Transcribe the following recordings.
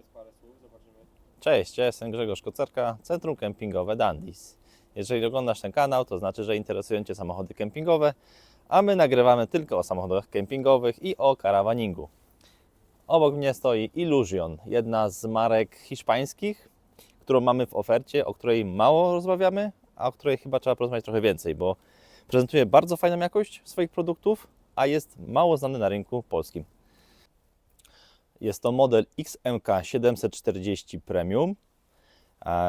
powiedz parę słów, zobaczymy. Cześć, ja jestem Grzegorz Kocerka, Centrum Kempingowe Dandis. Jeżeli oglądasz ten kanał, to znaczy, że interesują Cię samochody kempingowe, a my nagrywamy tylko o samochodach kempingowych i o karawaningu. Obok mnie stoi Illusion, jedna z marek hiszpańskich, którą mamy w ofercie, o której mało rozmawiamy, a o której chyba trzeba porozmawiać trochę więcej, bo prezentuje bardzo fajną jakość swoich produktów, a jest mało znany na rynku polskim. Jest to model XMK 740 Premium.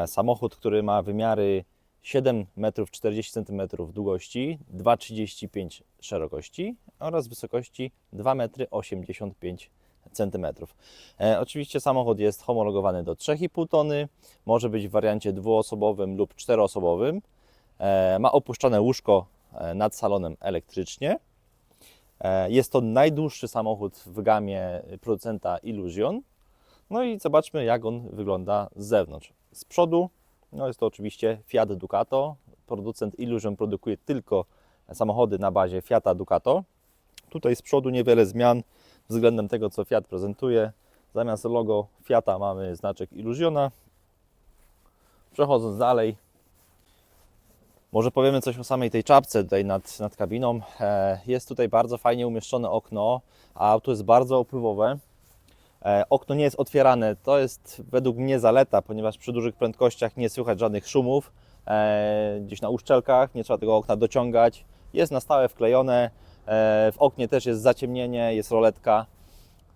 Samochód, który ma wymiary 7 metrów 40 cm długości, 2,35 szerokości oraz wysokości 2 metry 85 cm. E, oczywiście samochód jest homologowany do 3,5 tony, może być w wariancie dwuosobowym lub czteroosobowym. E, ma opuszczone łóżko e, nad salonem elektrycznie. E, Jest to najdłuższy samochód w gamie producenta Illusion. No i zobaczmy, jak on wygląda z zewnątrz. Z przodu no jest to oczywiście Fiat Ducato. Producent Illusion produkuje tylko samochody na bazie Fiata Ducato. Tutaj z przodu niewiele zmian względem tego, co Fiat prezentuje. Zamiast logo Fiata mamy znaczek Illusiona. Przechodząc dalej, może powiemy coś o samej tej czapce tutaj nad, nad kabiną. E, Jest tutaj bardzo fajnie umieszczone okno, a auto jest bardzo opływowe. E, Okno nie jest otwierane. To jest według mnie zaleta, ponieważ przy dużych prędkościach nie słychać żadnych szumów. E, Gdzieś na uszczelkach nie trzeba tego okna dociągać. Jest na stałe wklejone. W oknie też jest zaciemnienie, jest roletka.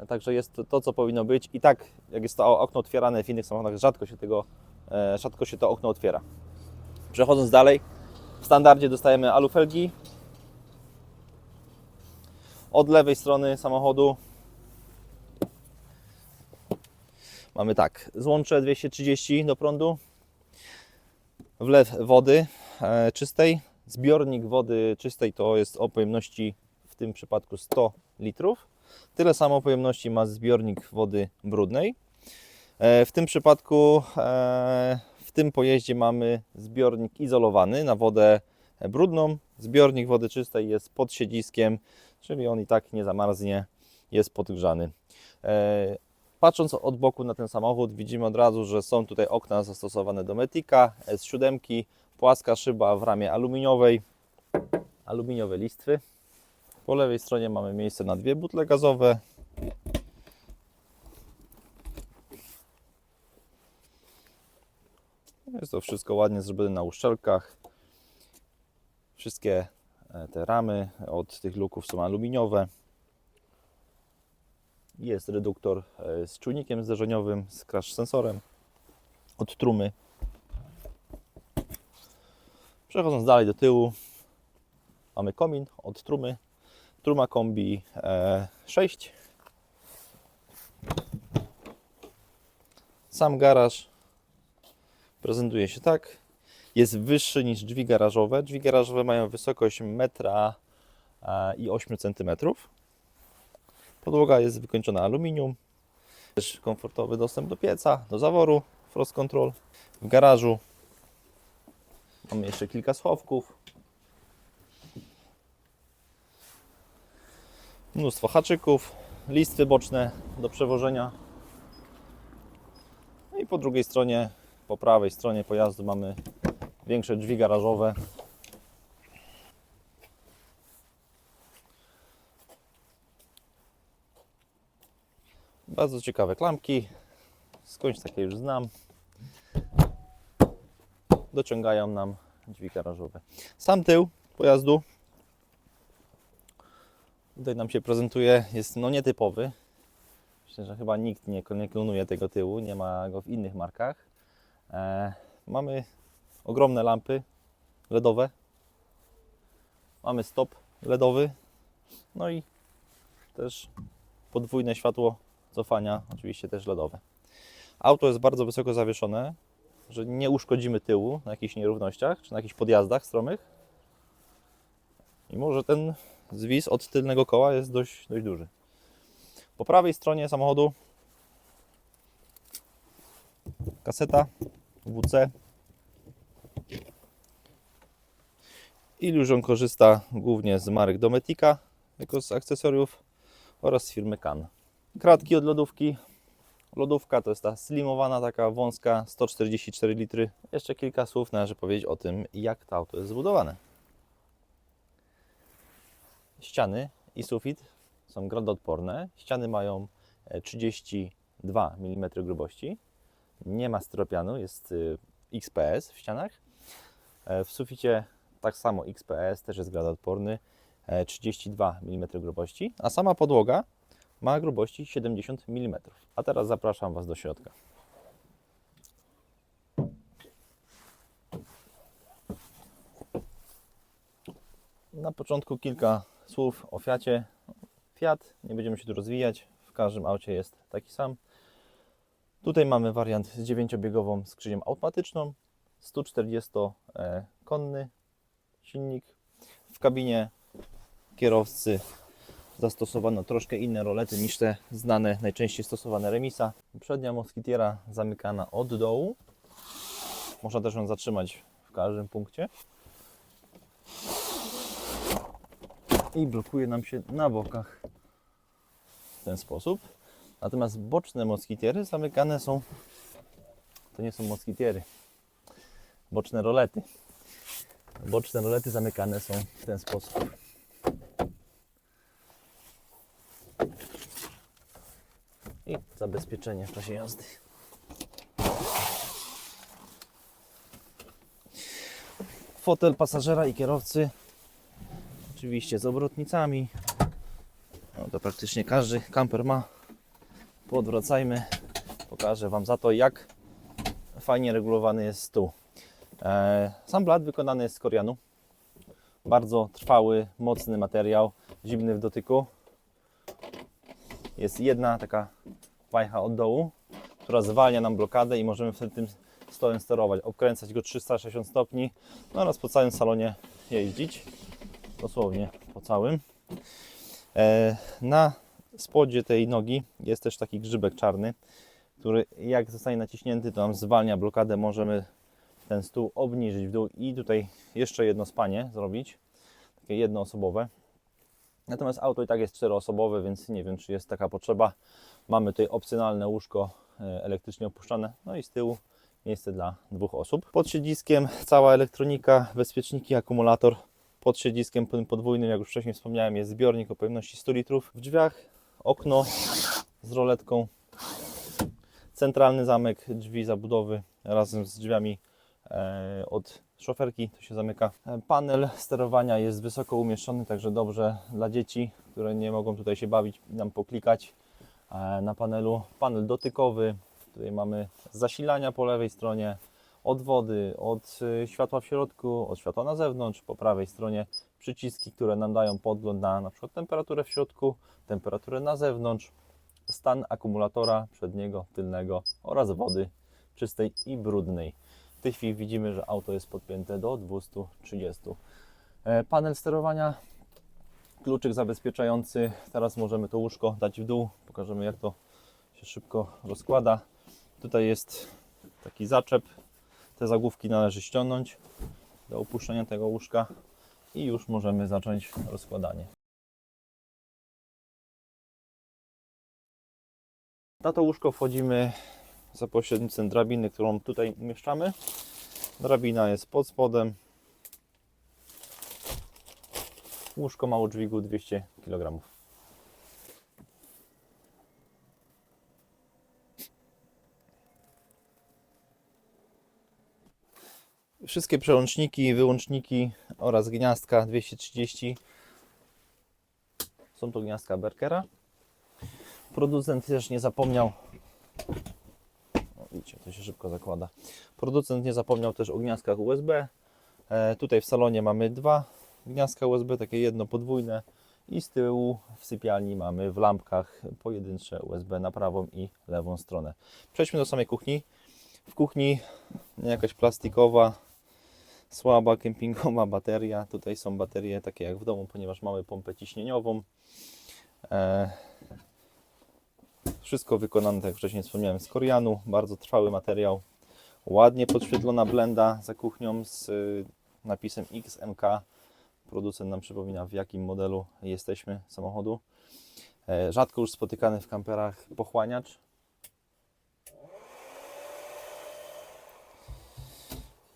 Także jest to, to, co powinno być. I tak, jak jest to okno otwierane w innych samochodach, rzadko się, tego, rzadko się to okno otwiera. Przechodząc dalej, w standardzie dostajemy alufelgi. Od lewej strony samochodu mamy tak, złącze 230 do prądu, wlew wody e, czystej, zbiornik wody czystej to jest o pojemności w tym przypadku 100 litrów. Tyle samo pojemności ma zbiornik wody brudnej. E, W tym przypadku e, tym pojeździe mamy zbiornik izolowany na wodę brudną. Zbiornik wody czystej jest pod siedziskiem, czyli on i tak nie zamarznie, jest podgrzany. E, Patrząc od boku na ten samochód, widzimy od razu, że są tutaj okna zastosowane do Metika, S7, płaska szyba w ramie aluminiowej, aluminiowe listwy. Po lewej stronie mamy miejsce na dwie butle gazowe. Jest to wszystko ładnie zrobione na uszczelkach. Wszystkie e, te ramy od tych luków są aluminiowe. Jest reduktor e, z czujnikiem zderzeniowym, z crash sensorem od trumy. Przechodząc dalej do tyłu, mamy komin od trumy. Truma kombi e, 6. Sam garaż prezentuje się tak. Jest wyższy niż drzwi garażowe. Drzwi garażowe mają wysokość 1,8 i 8 cm. Podłoga jest wykończona aluminium. Też komfortowy dostęp do pieca, do zaworu, frost control. W garażu mamy jeszcze kilka schowków. Mnóstwo haczyków, listwy boczne do przewożenia. No I po drugiej stronie, po prawej stronie pojazdu mamy większe drzwi garażowe. Bardzo ciekawe klamki. Skądś takie już znam. Dociągają nam drzwi garażowe. Sam tył pojazdu tutaj nam się prezentuje, jest no nietypowy. Myślę, że chyba nikt nie, klonuje tego tyłu, nie ma go w innych markach. E, mamy ogromne lampy LEDowe. Mamy stop LEDowy. No i też podwójne światło cofania, oczywiście też LEDowe. Auto jest bardzo wysoko zawieszone, że nie uszkodzimy tyłu na jakichś nierównościach czy na jakichś podjazdach stromych. Mimo, że ten zwis od tylnego koła jest dość, dość duży. Po prawej stronie samochodu kaseta WC. Illusion korzysta głównie z marek Dometica jako z akcesoriów oraz z firmy Can. Kratki od lodówki Lodówka to jest ta slimowana, taka wąska, 144 litry. Jeszcze kilka słów należy powiedzieć o tym, jak to auto jest zbudowane. Ściany i sufit są gradoodporne. Ściany mają e, 32 mm grubości. Nie ma styropianu, jest y, XPS w ścianach. E, W suficie tak samo XPS też jest gradoodporny, e, 32 mm grubości, a sama podłoga ma grubości 70 mm. A teraz zapraszam Was do środka. Na początku kilka słów o Fiacie. Fiat, nie będziemy się tu rozwijać, w każdym aucie jest taki sam. Tutaj mamy wariant z 9-biegową skrzynią automatyczną, 140-konny silnik. W kabinie kierowcy zastosowano troszkę inne rolety niż te znane, najczęściej stosowane remisa. Przednia moskitiera zamykana od dołu. Można też ją zatrzymać w każdym punkcie. I blokuje nam się na bokach w ten sposób. Natomiast boczne moskitiery zamykane są, to nie są moskitiery, boczne rolety. Boczne rolety zamykane są w ten sposób. I zabezpieczenie w czasie jazdy. Fotel pasażera i kierowcy, oczywiście z obrotnicami. No to praktycznie każdy kamper ma. Podwracajmy. Pokażę Wam za to, jak fajnie regulowany jest stół. E, Sam blat wykonany jest z korianu. Bardzo trwały, mocny materiał, zimny w dotyku. Jest jedna taka wajcha od dołu, która zwalnia nam blokadę i możemy wtedy tym stołem sterować, obkręcać go 360 stopni no oraz po całym salonie jeździć. Dosłownie po całym. E, Na spodzie tej nogi jest też taki grzybek czarny, który jak zostanie naciśnięty, to nam zwalnia blokadę. Możemy ten stół obniżyć w dół i tutaj jeszcze jedno spanie zrobić, takie jednoosobowe. Natomiast auto i tak jest czteroosobowe, więc nie wiem, czy jest taka potrzeba. Mamy tutaj opcjonalne łóżko e, elektrycznie opuszczane, no i z tyłu miejsce dla dwóch osób. Pod siedziskiem cała elektronika, bezpieczniki, akumulator. Pod siedziskiem podwójnym, jak już wcześniej wspomniałem, jest zbiornik o pojemności 100 litrów. W drzwiach okno z roletką, centralny zamek drzwi zabudowy razem z drzwiami e, od szoferki, to się zamyka. E, Panel sterowania jest wysoko umieszczony, także dobrze dla dzieci, które nie mogą tutaj się bawić i nam poklikać e, na panelu. Panel dotykowy, tutaj mamy zasilania po lewej stronie, od wody, od światła w środku, od światła na zewnątrz, po prawej stronie przyciski, które nam dają podgląd na na przykład temperaturę w środku, temperaturę na zewnątrz, stan akumulatora przedniego, tylnego oraz wody czystej i brudnej. W tej chwili widzimy, że auto jest podpięte do 230. E, Panel sterowania, kluczyk zabezpieczający. Teraz możemy to łóżko dać w dół. Pokażemy jak to się szybko rozkłada. Tutaj jest taki zaczep. Te zagłówki należy ściągnąć do opuszczenia tego łóżka i już możemy zacząć rozkładanie. Na to łóżko wchodzimy za pośrednictwem drabiny, którą tutaj umieszczamy. Drabina jest pod spodem. Łóżko ma o dźwigu 200 kg. Wszystkie przełączniki, wyłączniki oraz gniazdka 230 są to gniazdka Berkera. Producent też nie zapomniał. O, widzicie, to się szybko zakłada. Producent nie zapomniał też o gniazdkach USB. E, tutaj w salonie mamy dwa gniazdka USB, takie jedno podwójne. I z tyłu w sypialni mamy w lampkach pojedyncze USB na prawą i lewą stronę. Przejdźmy do samej kuchni. W kuchni jakaś plastikowa, Słaba kempingowa bateria. Tutaj są baterie takie jak w domu, ponieważ mamy pompę ciśnieniową. E, wszystko wykonane, tak jak wcześniej wspomniałem, z korianu. Bardzo trwały materiał. Ładnie podświetlona blenda za kuchnią z y, napisem XMK. Producent nam przypomina, w jakim modelu jesteśmy samochodu. E, rzadko już spotykany w kamperach pochłaniacz.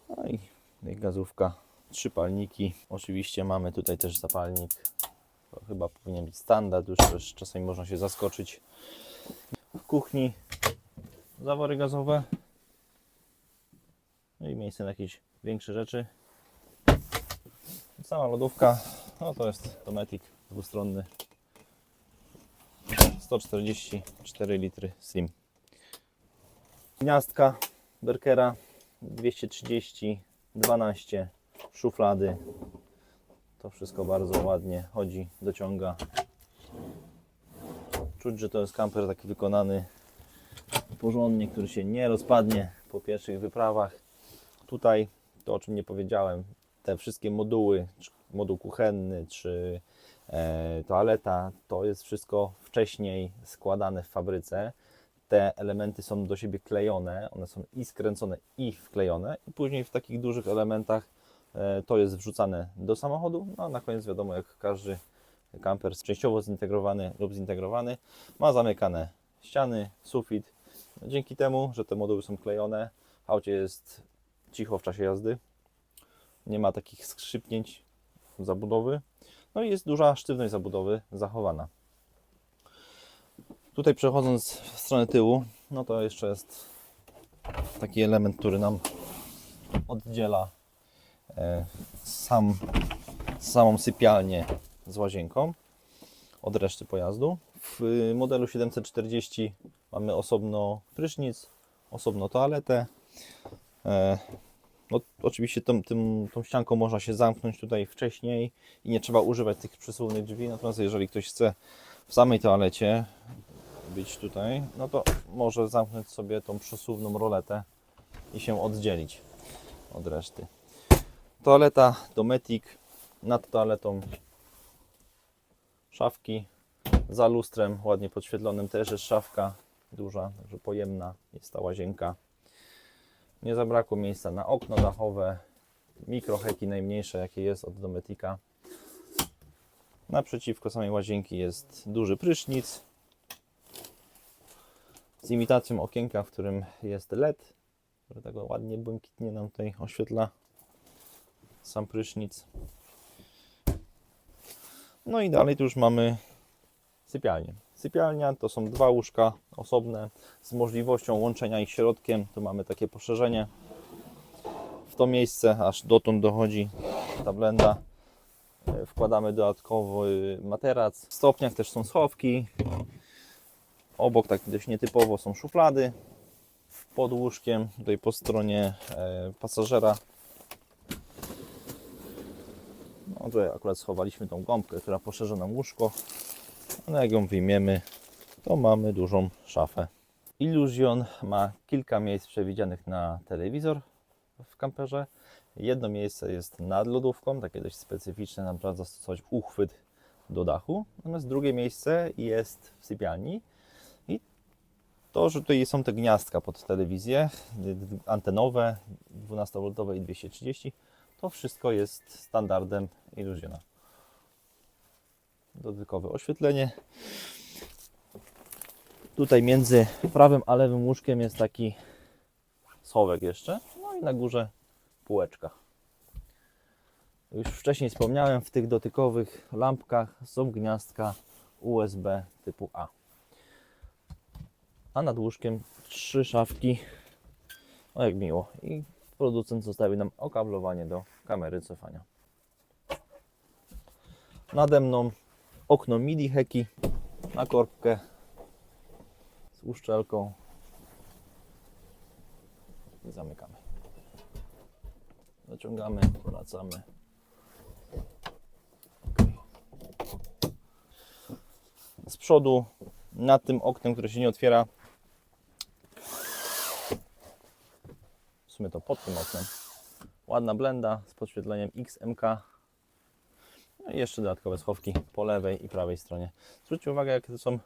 No i gazówka, trzy palniki. Oczywiście mamy tutaj też zapalnik. To chyba powinien być standard, już też czasami można się zaskoczyć. W kuchni zawory gazowe. No i miejsce na jakieś większe rzeczy. Sama lodówka, no to jest Dometic dwustronny. 144 litry Slim. Gniazdka Berkera 230, 12, szuflady. To wszystko bardzo ładnie chodzi, dociąga. Czuć, że to jest kamper taki wykonany porządnie, który się nie rozpadnie po pierwszych wyprawach. Tutaj to, o czym nie powiedziałem, te wszystkie moduły, moduł kuchenny, czy e, toaleta, to jest wszystko wcześniej składane w fabryce. Te elementy są do siebie klejone, one są i skręcone, i wklejone, i później w takich dużych elementach e, to jest wrzucane do samochodu. No a na koniec wiadomo, jak każdy kamper częściowo zintegrowany lub zintegrowany, ma zamykane ściany, sufit. Dzięki temu, że te moduły są klejone, w aucie jest cicho w czasie jazdy. Nie ma takich skrzypnięć zabudowy. No i jest duża sztywność zabudowy zachowana. Tutaj przechodząc w stronę tyłu, no to jeszcze jest taki element, który nam oddziela e, sam, samą sypialnię z łazienką od reszty pojazdu. W y, modelu 740 mamy osobno prysznic, osobno toaletę. E, no, oczywiście tą, tym, tą ścianką można się zamknąć tutaj wcześniej i nie trzeba używać tych przesuwnych drzwi. Natomiast jeżeli ktoś chce w samej toalecie być tutaj, no to może zamknąć sobie tą przesuwną roletę i się oddzielić od reszty. Toaleta Dometic, nad toaletą szafki, za lustrem ładnie podświetlonym też jest szafka duża, także pojemna jest ta łazienka. Nie zabrakło miejsca na okno dachowe, mikroheki najmniejsze jakie jest od Dometica. Naprzeciwko samej łazienki jest duży prysznic z imitacją okienka, w którym jest LED, który tak ładnie błękitnie nam tutaj oświetla sam prysznic. No i dalej tu już mamy sypialnię. Sypialnia to są dwa łóżka osobne z możliwością łączenia ich środkiem. Tu mamy takie poszerzenie. W to miejsce aż dotąd dochodzi ta blenda. E, Wkładamy dodatkowy materac. W stopniach też są schowki. Obok tak dość nietypowo są szuflady. Pod łóżkiem, tutaj po stronie e, pasażera. No tutaj akurat schowaliśmy tą gąbkę, która poszerza nam łóżko. Ale jak ją wyjmiemy, to mamy dużą szafę. Illusion ma kilka miejsc przewidzianych na telewizor w kamperze. Jedno miejsce jest nad lodówką, takie dość specyficzne, nam trzeba zastosować uchwyt do dachu. Natomiast drugie miejsce jest w sypialni. To, że tutaj są te gniazdka pod telewizję, antenowe, 12V i 230, to wszystko jest standardem Illusiona dodatkowe oświetlenie. Tutaj między prawym a lewym łóżkiem jest taki schowek jeszcze. No i na górze półeczka. Już wcześniej wspomniałem, w tych dotykowych lampkach są gniazdka USB typu A. A nad łóżkiem trzy szafki. O jak miło. I producent zostawił nam okablowanie do kamery cofania. Nade mną okno midi heki na korbkę z uszczelką i zamykamy. Zaciągamy, wracamy. Z przodu nad tym oknem, które się nie otwiera, sumie to pod tym oknem, ładna blenda z podświetleniem XMK no i jeszcze dodatkowe schowki po lewej i prawej stronie. Zwróćcie uwagę, jakie to są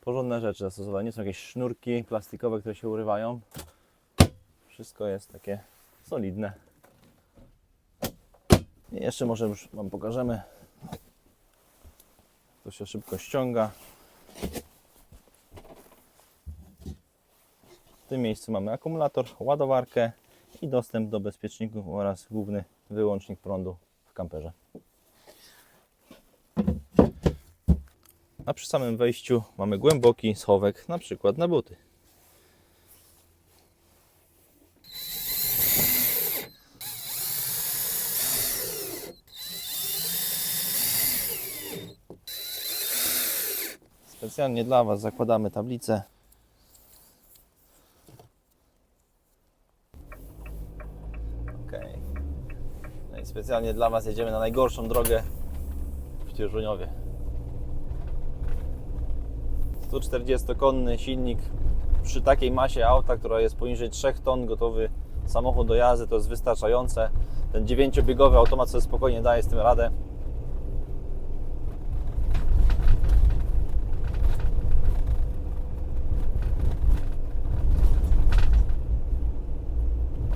porządne rzeczy zastosowane. Nie są jakieś sznurki plastikowe, które się urywają. Wszystko jest takie solidne. I jeszcze może już Wam pokażemy. To się szybko ściąga. W tym miejscu mamy akumulator, ładowarkę i dostęp do bezpieczników oraz główny wyłącznik prądu w kamperze. A przy samym wejściu mamy głęboki schowek, na przykład na buty. Specjalnie dla Was zakładamy tablicę. Okej. No i specjalnie dla Was jedziemy na najgorszą drogę w Cieżuniowie. 140-konny silnik przy takiej masie auta, która jest poniżej 3 ton, gotowy samochód do jazdy, to jest wystarczające. Ten 9-biegowy automat sobie spokojnie daje z tym radę.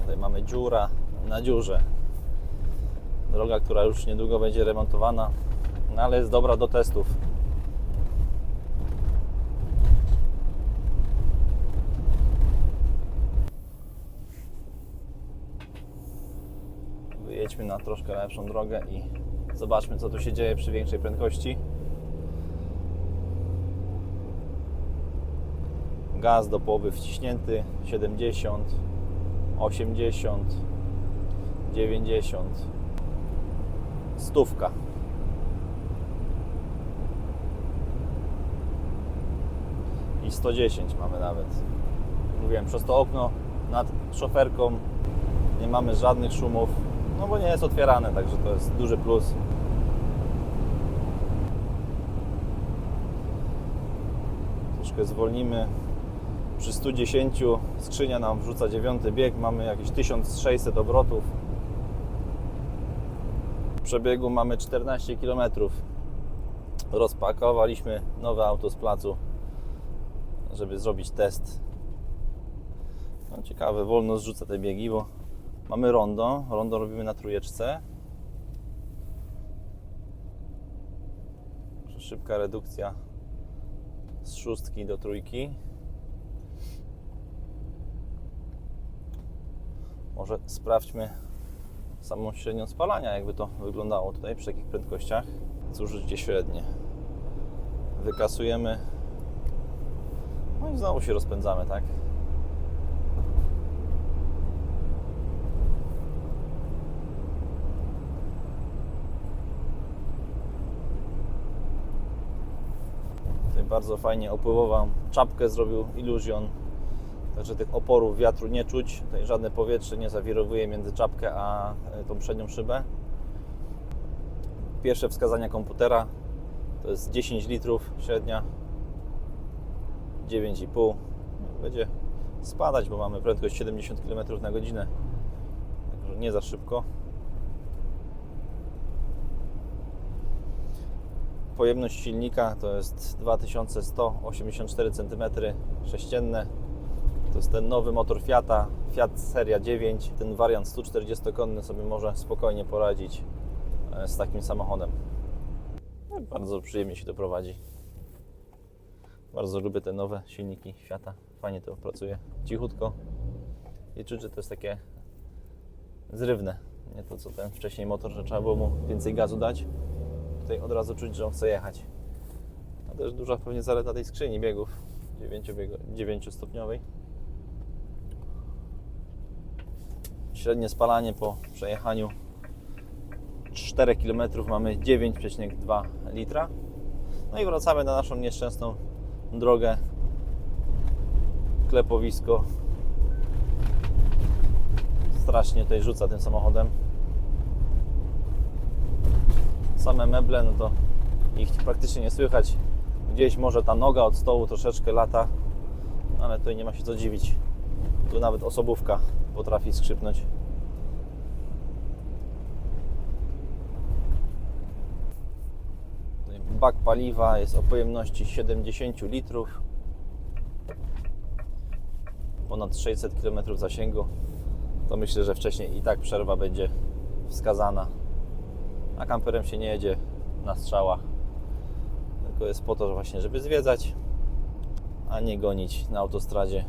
Tutaj mamy dziura na dziurze. Droga, która już niedługo będzie remontowana, no ale jest dobra do testów. Wyjedźmy na troszkę lepszą drogę i zobaczmy, co tu się dzieje przy większej prędkości. Gaz do połowy wciśnięty 70, 80, 90, stówka. I 110 mamy nawet. Mówiłem, przez to okno nad szoferką nie mamy żadnych szumów, no bo nie jest otwierane, także to jest duży plus. Troszkę zwolnimy. Przy 110 skrzynia nam wrzuca dziewiąty bieg, mamy jakieś 1600 obrotów. Przebiegu mamy 14 km. Rozpakowaliśmy nowe auto z placu, żeby zrobić test. No ciekawe, wolno zrzuca te biegi, bo mamy rondo. Rondo robimy na trójeczce. Szybka redukcja z szóstki do trójki. Może sprawdźmy samą średnią spalania, jakby to wyglądało tutaj przy takich prędkościach. Zużycie średnie. Wykasujemy. No i znowu się rozpędzamy, tak? Tutaj bardzo fajnie opływował. Czapkę zrobił Illusion. Także tych oporów wiatru nie czuć. Żadne powietrze nie zawirowuje między czapkę a e, tą przednią szybę. Pierwsze wskazania komputera to jest 10 litrów średnia. 9,5. Będzie spadać, bo mamy prędkość 70 km na godzinę. Także nie za szybko. Pojemność silnika to jest 2184 cm sześcienne. To jest ten nowy motor Fiata, Fiat Seria 9. Ten wariant 140-konny sobie może spokojnie poradzić e, z takim samochodem. No, Bardzo przyjemnie się to prowadzi. Bardzo lubię te nowe silniki Fiata. Fajnie to pracuje. Cichutko. I czuć, że to jest takie zrywne. Nie to co ten wcześniej motor, że trzeba było mu więcej gazu dać. Tutaj od razu czuć, że on chce jechać. A też duża pewnie zaleta tej skrzyni biegów 9-stopniowej. Średnie spalanie po przejechaniu 4 km mamy 9,2 litra. No i wracamy na naszą nieszczęsną drogę. Klepowisko. Strasznie tutaj rzuca tym samochodem. Same meble, no to ich praktycznie nie słychać. Gdzieś może ta noga od stołu troszeczkę lata, ale tutaj nie ma się co dziwić. Tu nawet osobówka potrafi skrzypnąć. Bak paliwa jest o pojemności 70 litrów. Ponad 600 km zasięgu. To myślę, że wcześniej i tak przerwa będzie wskazana. A kamperem się nie jedzie na strzałach. Tylko jest po to że właśnie, żeby zwiedzać, a nie gonić na autostradzie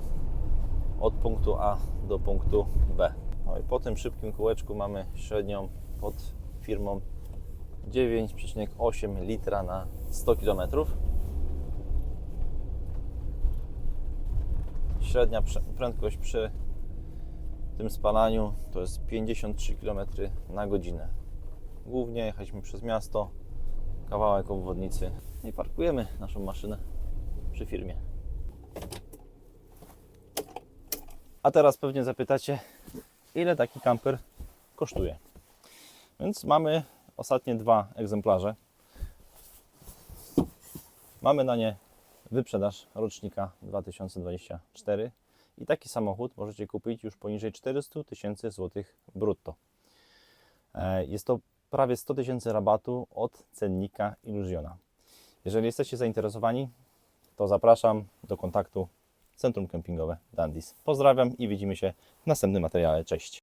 od punktu A do punktu B. No i po tym szybkim kółeczku mamy średnią pod firmą 9,8 litra na 100 km. Średnia prędkość przy tym spalaniu to jest 53 km na godzinę. Głównie jechaliśmy przez miasto, kawałek obwodnicy i parkujemy naszą maszynę przy firmie. A teraz pewnie zapytacie, ile taki kamper kosztuje. Więc mamy ostatnie dwa egzemplarze. Mamy na nie wyprzedaż rocznika 2024 i taki samochód możecie kupić już poniżej 400 tysięcy złotych brutto. E, Jest to prawie 100 tysięcy rabatu od cennika Illusiona. Jeżeli jesteście zainteresowani, to zapraszam do kontaktu Centrum Kempingowe Dandis. Pozdrawiam i widzimy się w następnym materiale. Cześć!